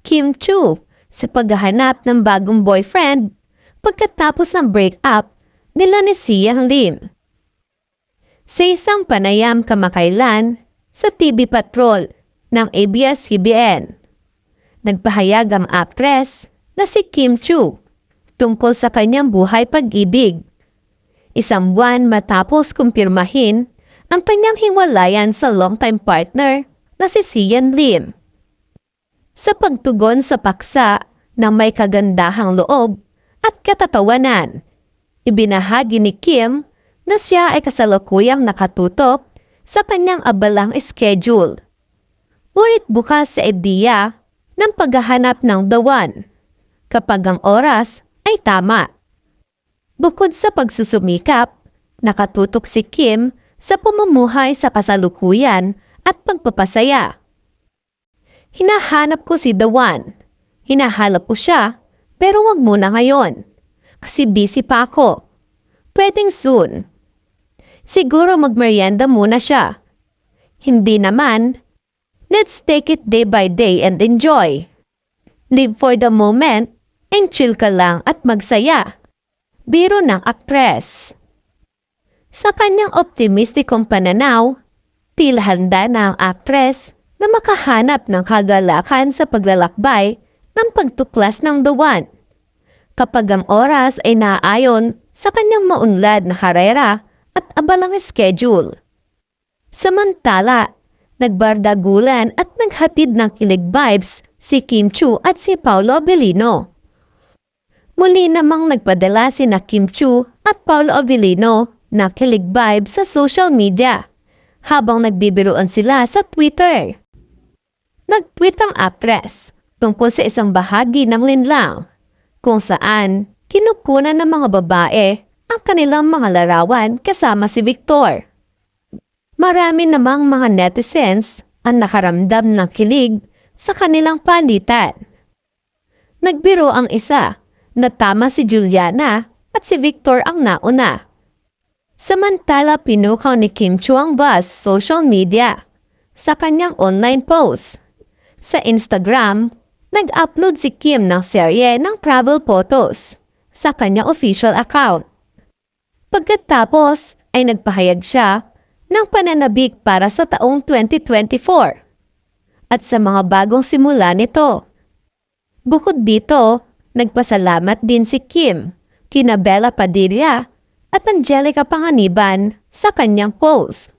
Kim Chu sa paghahanap ng bagong boyfriend pagkatapos ng breakup nila ni Sian Lim. Sa isang panayam kamakailan sa TV Patrol ng ABS-CBN, nagpahayag ang actress na si Kim Chu tungkol sa kanyang buhay pag-ibig. Isang buwan matapos kumpirmahin ang kanyang hiwalayan sa longtime partner na si Sian Lim. Sa pagtugon sa paksa na may kagandahang loob at katatawanan, ibinahagi ni Kim na siya ay kasalukuyang nakatutok sa kanyang abalang schedule. Ngunit bukas sa ideya ng paghahanap ng dawan kapag ang oras ay tama. Bukod sa pagsusumikap, nakatutok si Kim sa pamumuhay sa kasalukuyan at pagpapasaya. Hinahanap ko si Dawan. Hinahanap ko siya, pero wag muna ngayon. Kasi busy pa ako. Pwedeng soon. Siguro magmerienda muna siya. Hindi naman. Let's take it day by day and enjoy. Live for the moment and chill ka lang at magsaya. Biro ng aktres. Sa kanyang optimistikong pananaw, tila handa na ang aktres na makahanap ng kagalakan sa paglalakbay ng pagtuklas ng dawan. Kapag ang oras ay naayon sa kanyang maunlad na karera at abalang schedule. Samantala, nagbardagulan at naghatid ng kilig vibes si Kim Chu at si Paolo Avellino. Muli namang nagpadala si na Kim Chu at Paolo Avellino na kilig vibes sa social media habang nagbibiruan sila sa Twitter. Nag-tweet ang actress tungkol sa isang bahagi ng linlang kung saan kinukunan ng mga babae ang kanilang mga larawan kasama si Victor. Marami namang mga netizens ang nakaramdam ng kilig sa kanilang palitan. Nagbiro ang isa na tama si Juliana at si Victor ang nauna. Samantala pinukaw ni Kim Chu ang bus social media sa kanyang online post. Sa Instagram, nag-upload si Kim ng serye ng travel photos sa kanyang official account. Pagkatapos ay nagpahayag siya ng pananabik para sa taong 2024 at sa mga bagong simula nito. Bukod dito, nagpasalamat din si Kim, kina Bella Padilla at Angelica Panganiban sa kanyang post.